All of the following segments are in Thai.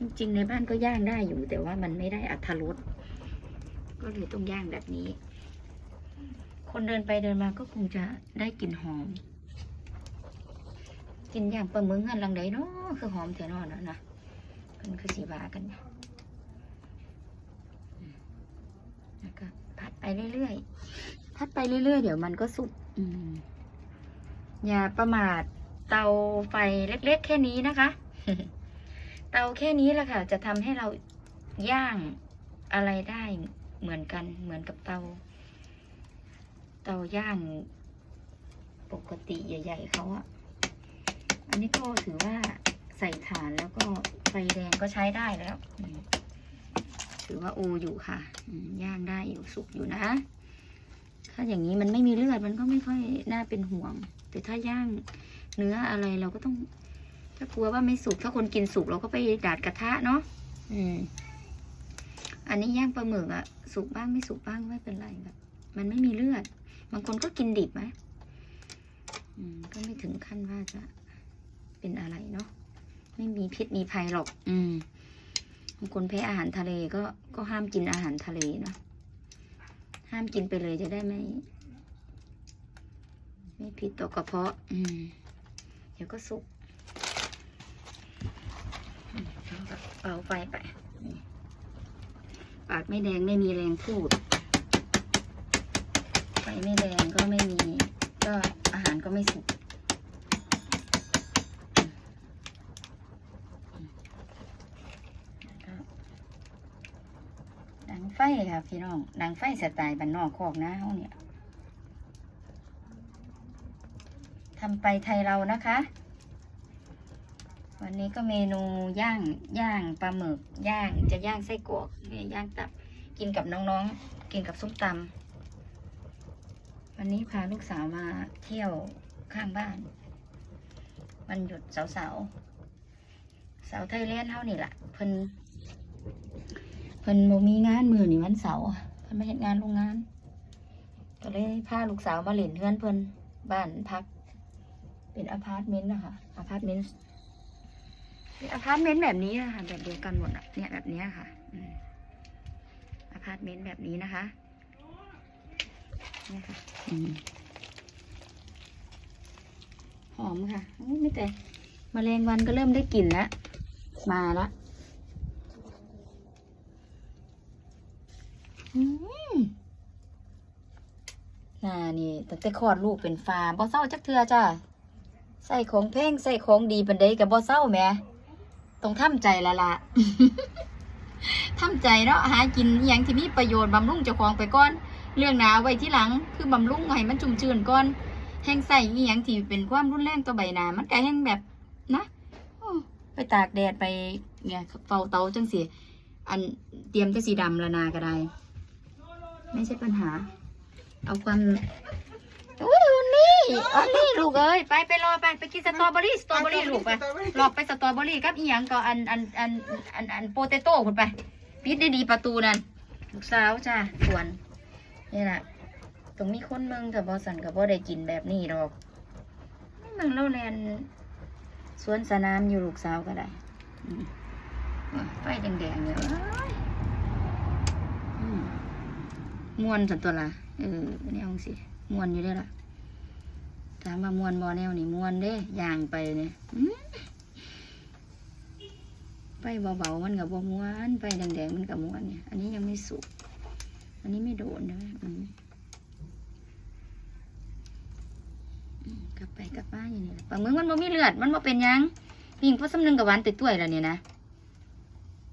จริงๆในบ้านก็ย่างได้อยู่ แต่ว่ามันไม่ได้อัตรสก็เลยต้องย่างแบบนี้ คนเดินไปเดินมาก็คงจะได้กลิ่นหอมกินอย่างปลาหมึกอันหลังใดเนาะคือหอมแถวนอนนะนะมันคือสีวากันแล้วก็ผัดไปเรื่อยๆผัดไปเรื่อยๆ เดี๋ยวมันก็สุกออย่าประมาทเตาไฟเล็กๆ แค่นี้นะคะ เตาแค่นี้แหละค่ะ จะทำให้เราย่างอะไรได้เหมือนกันเหมือนกับเตา เตาย่างปกติใหญ่ ๆเขาอะอันนี้ก็ถือว่าใส่ถ่านแล้วก็ไฟแดงก็ใช้ได้แล้ว ถือว่าโออยู่ค่ะ ย่างได้อยู่สุกอยู่นะ ถ้าอย่างนี้มันไม่มีเลือดมันก็ไม่ค่อยน่าเป็นห่วง แต่ถ้าย่างเนื้ออะไรเราก็ต้อง ถ้ากลัวว่าไม่สุกถ้าคนกินสุกเราก็ไปดาดกระทะเนาะอืม อันนี้ย่างปลาหมึกอะสุกบ้างไม่สุกบ้างไม่เป็นไรแบบมันไม่มีเลือด บางคนก็กินดิบไหมอืมก็ไม่ถึงขั้นว่าจะเป็นอะไรเนาะไม่มีพิษมีภัยหรอก อืมบางคนแพ้อาหารทะเลก็ก็ห้ามกินอาหารทะเลเนาะห้ามกินไปเลยจะได้ไม่ไม่ผิดต่อกระเพาะ อืม เดี๋ยวก็สุก เป่าไฟไป ปากไม่แดงไม่มีแรงพูด ไฟไม่แดงก็ไม่มี ก็อาหารก็ไม่สุกดังไฟค่ะพี่น้อง ดังไฟสไตล์บ้านนอกคอกนะเฮาเนี่ยทำไปไทยเรานะคะ วันนี้ก็เมนูย่างย่างปลาหมึกย่างจะย่างไส้กรอกเนี่ยย่างตับกินกับน้องๆ กินกับส้มตำวันนี้พาลูกสาวมาเที่ยวข้างบ้านวันหยุดเสาร์เสาร์เสาร์ไทยแลนด์เท่านี่แหละเพิ่นเพิ่นบ่มีงานมือนี่วันเสาร์เพิ่นมาเฮ็ดงานโรงงานก็เลยพาลูกสาวมาเล่นเพื่อนเพิ่นบ้านพัก เป็นอพาร์ตเมนต์นะคะอพาร์ตเมนต์ อพาร์ตเมนต์แบบนี้นะคะแบบเดียวกันหมดเนี่ยแบบนี้ค่ะอพาร์ตเมนต์แบบนี้นะคะนี่ค่ะหอมค่ะไม่แต่มแมลงวันก็เริ่มได้กลิ่นแล้วมาละน่านี่ตั้งแต่คลอดลูกเป็นฟาร์มบ่เศร้าจักเทือจ้าใส่ของแพงใส่ของดีปันใดกับบ่เศร้าแม่ ต้องทำใจละละทำใจเนาะหากินอย่างที่มีประโยชน์บำรุงเจ้าของไปก่อน เรื่องหนาไว้ที่หลัง คือบำรุงให้มันชุ่มชื่นก่อน แห้งใส่อหย่างที่เป็นความรุนแรงต่อใบหนา มันก็แห้งแบบนะไปตากแดดไปเนี่ยเฝ้าเตาจังสีอันเตรียมจะสีดำละนาก็ได้ ไม่ใช่ปัญหา เอาความโอ้ยวันนี้วันนี้ลูกเอ้ยไปไปรอไปไปกินสตรอเบอรี่สตรอเบอรี่ลูกไปหลอกไปสตรอเบอรี่กับอีหยังก็อันอันอันอันอันโปเตโต้คุณไปปิดได้ดีประตูนั่นลูกสาวจ้าสวนนี่แหละตรงมีคนเมืองแต่บอสันกับบ่ได้กินแบบนี้ดอกนี่มันเราแลนสวนสนามอยู่ลูกสาวก็ได้อืมไฟแดงๆเนี่ยเอ้ยอืมมวนสันตัวละเออแนวสิมวนอยู่ได้อล่ะ ถามว่ามวนบอแนวนี่มวนเด้ย่างไปเนี่ยไปเบาๆมันกับมวนไปแดงๆมันกับมวนเนี่ย อันนี้ยังไม่สุก อันนี้ไม่โดนใช่ไหมกลับไปกลับมาอยู่นี่แหละปลาหมึกมันบ่มีเลือด มันบ่เป็นยังยิ่งพอสำนึงกับหวานติดต้วยแล้วเนี่ยนะ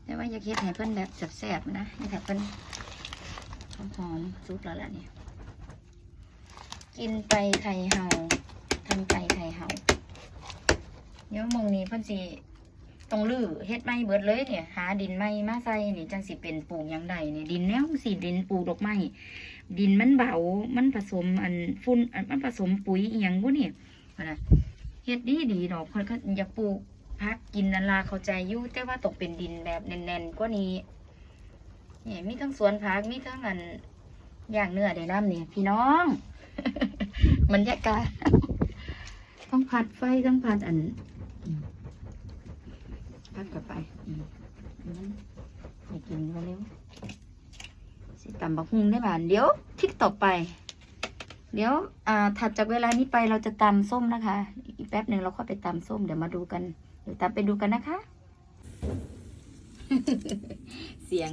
แต่ว่าอยากเฮ็ดให้เพิ่นแบบแซ่บๆนะให้แบบเพิ่นหอมๆสุกแล้วล่ะเนี่ย กินไปไข่เห่าทำไปไข่เห่าเดี๋ยวมองนี้เพิ่นสิต้องลื้อเฮ็ดไม้เบิดเลยเนี่ย หาดินไม้มาใส่นี่จังสิเป็นปลูกยังใดเนี่ยดินแนวสิดินปลูกดอกไม้ดินมันเบา มันผสมอันฝุ่นอันมันผสมปุ๋ยอีหยังบ่นี่ว่านะเฮ็ดดีดีดอกเพิ่นก็อย่าปลูกพักกินนันลาเข้าใจอยู่แต่ว่าตกเป็นดินแบบแน่นๆกว่านี้นี่มีทั้งสวนผักมีทั้งอันย่างเนื้อได้น้ำนี่พี่น้อง มันยากาต้องพัดไฟต้องพัดอันพัดกลับไปให้กินเร็วสิตำบักฮุงได้บ่าเดี๋ยวทิกต่อไป เดี๋ยว อ่า ถัดจากเวลานี้ไปเราจะตามส้มนะคะ อีกแป๊บหนึ่งเราค่อยไปตามส้มเดี๋ยวมาดูกัน เดี๋ยวตามไปดูกันนะคะ เสียง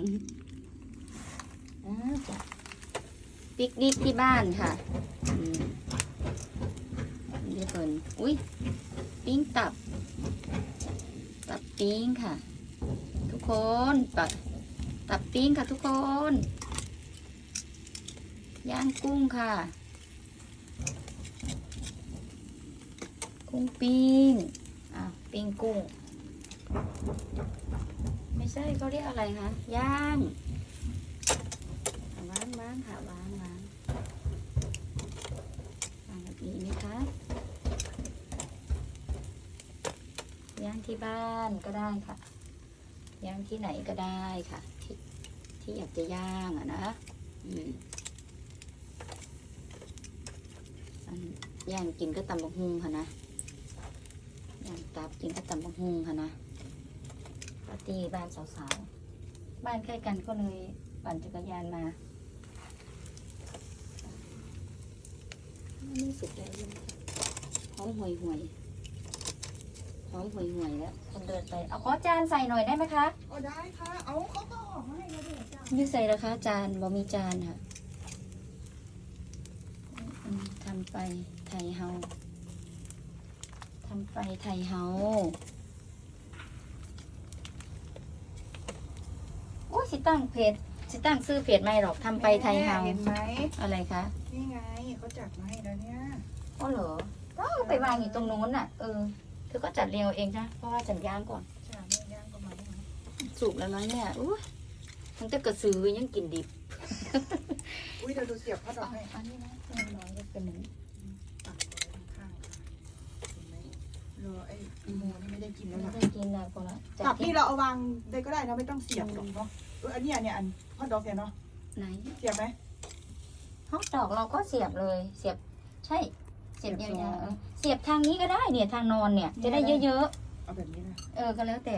อ่าจ้ะ ปิกนิกที่บ้านค่ะอืมนี่เพิ่นอุ้ยปิ้งตับ ตับปิ้งค่ะ ทุกคนตับตับปิ้งค่ะทุกคน ย่างกุ้งค่ะ กุ้งปิ้งอะปิ้งกุ้ง ไม่ใช่เขาเรียกอะไรคะย่าง อะวางค่ะวางวางวางแบบนี้ไหมคะย่างที่บ้านก็ได้ค่ะย่างที่ไหนก็ได้ค่ะ ที่ที่อยากจะย่างอะนะอืมย่างกินก็ตำบักฮุงค่ะนะย่างตับกินก็ตำบักฮุงค่ะนะปาร์ตี้บ้านสาวๆบ้านใกล้กันก็เลยปั่นจักรยานมา นนี่สุดแล้วยังหอมห่วยห่วยๆหอมห่วยห่วยๆแล้วคนเดินไป เอาขอจานใส่หน่อยได้ไหมคะเอาได้ค่ะ เอาเขาก็ออกมาให้เราด้วยจ้ะนี่ใส่ราคาจานบ่มีจานค่ะอืมทำไปไทยเฮาทำไปไทยเฮาโอ้ยสิตั้งเพจสิตั้งซื้อเพจไม่หรอกทำไปไทยเฮาเห็นไหมอะไรคะ นี่ไงเขาจัดมาให้แล้วเนี่ย อ๋อเหรอก็ไปวางอยู่ตรงโน้นน่ะ เออ เธอก็จัดเรียงเอาเองนะ เพราะว่าจัดย่างก่อน จ้าไม่ย่างก็มาได้ไหมสุกแล้วนะเนี่ยอู้ทั้งแต่กระสือยังกินดิบอุ้ยเดี๋ยวดูเสียบพัดออกให้อันนี้นะเล็กน้อยก็เป็นอย่างนี้ตัดไว้ข้างๆเห็นไหมรอไอ้โมนี่ไม่ได้กินแล้วไม่ล่ะได้กินนะพอละตับนี่เราเอาวางได้ก็ได้นะไม่ต้องเสียบหรอกเนาะเอออันเนี้ยเนี่ยอันฮอตดอกเนี่ยเนาะไหน เสียบไหม ฮอตดอกเราก็เสียบเลย เสียบใช่ เสียบเสียายบสองวๆเออเสียบทางนี้ก็ได้เนี่ยทางนอนเนี่ย จะได้เนี่ยนะเยอะเอาแบบนี้เลยๆเออก็แล้วแต่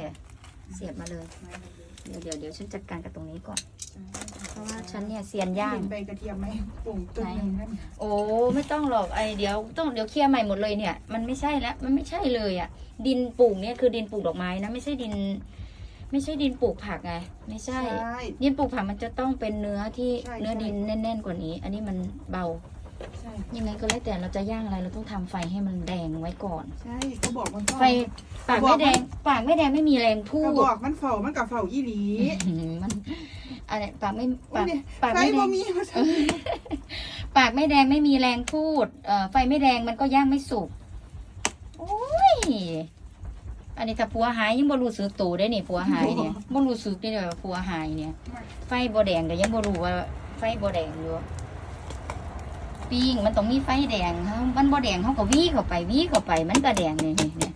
เสียบมาเลย ไม้เราเลยเดี๋ยวเดี๋ยวเดี๋ยวฉันจัดการกับตรงนี้ก่อนใช่เพราะว่าฉันเนี่ยเซียนย่าง เห็นใบกระเทียมไหมปุ่งตัวหนึงนั่นโอ้ไม่ต้องหรอกไอเดี๋ยวต้องเดี๋ยวเคลียร์ใหม่หมดเลยเนี่ย มันไม่ใช่แล้วมันไม่ใช่เลยอะ ดินปลูกเนี่ยคือดินปลูกดอกไม้นะไม่ใช่ดิน ไม่ใช่ดินปลูกผักไง ไม่ใช่ ใช่ ดินปลูกผักมันจะต้องเป็นเนื้อที่ใช่เนื้อใช่ ดินแน่น ๆ กว่านี้ อันนี้มันเบา ใช่ยังไงก็แล้วแต่เราจะย่างอะไรเราต้องทำไฟให้มันแดงไว้ก่อน ใช่เขาบอกมันก็ ไฟปากไม่แดง ปากไม่แดงไม่มีแรงพูก็ดบอกมันเฝ้ามันกับเฝ้าอีหลีอืมมันอะไรปากไม่อุ้ปายกเนี่ยปากไฟไม่แดบ่งมีมาทปากไม่แดงไม่มีแรงพูดเอ่อไฟไม่แดงมันก็ย่างไม่สุกโอ้ย อันนี้ถ้าผัวหายยังบ่รู้สึกตัวได้นี่ผัวหายเนี่ยบ่รู้สึกได้เลยว่าผัวหายเนี่ย ไฟบ่แดงก็ยังบ่รู้ว่า ไฟบ่แดงอยู่ปิ้งมันต้องมีไฟแดงเฮามันบ่แดงเฮาก็วีเข้าไปวีเข้าไป มันก็แดงนี่นี่เนี่ย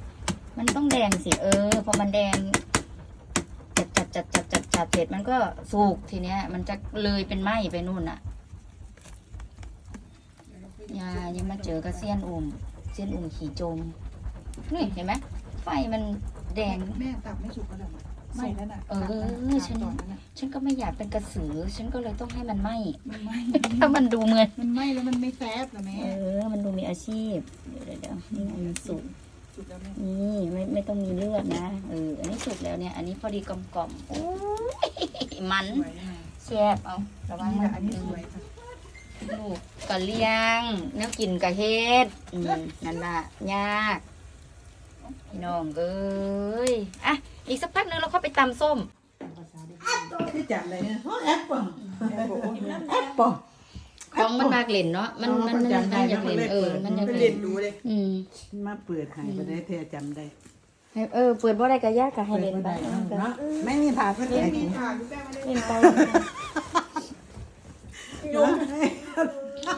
มันต้องแดงสิเออพอมันแดงจัดจัดจัดจัดจัดจัดเสร็จมันก็สุกทีเนี้ย มันจะเลยเป็นไหมไปนู่นอะำยายังมาเจอกับเซียนอุ่มเซียนอุ่มขี่จมนี่เห็นไหม ไฟมันแดง แม่ตับไม่สุกก็ได้ไม่นั่นน่ะเออตับน่ะฉันตอนนั้นน่ะฉันก็ไม่อยากเป็นกระสือ ฉันก็เลยต้องให้มันไหมมันไหม้ถ้ามันดูเหมือน มันไหม้แล้วมันไม่แฟบนะแม่เออมันดูมีอาชีพ เดี๋ยวเดี๋ยวเดี๋ยวนี่อันนี้สุก สุกแล้วแม่นี่ไม่ไม่ต้องมีเลือดนะ เออ อันนี้สุกแล้วเนี่ย อันนี้พอดีกลมกล่อมๆโอ้ยมันสวยนะแซ่บเอาระวังนี่มัแหละอันนี้สวยค่ะลูกกะเลี้ยงแนวกินกะเฮ็ดอืมนั่นล่ะยาก พี่น้องเอ้ยอะอีกสักพักหนึงเราเข้าไปตำส้มที่จำเลยเนี่ยแอปเปิลแอปเปิลของมันมากเล่นเนาะมันมันมันมันอยากเล่นเออมันอยากไปเล่เรียนนรู้เลยอืมมาเปิดใหายไปได้เธอจำได้ให้เออเปิดบ่ได้ก็ยากก็ให้เปิดเล่นบ่ไปได้เนาะไม่มีผ่าเพื่อนไม่เองมีทางพี่แป้งไม่ได้เล่นไปยุ่ง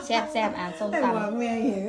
แซ่บแซ่บอะส้มแต่ตำว่าแม่เห็น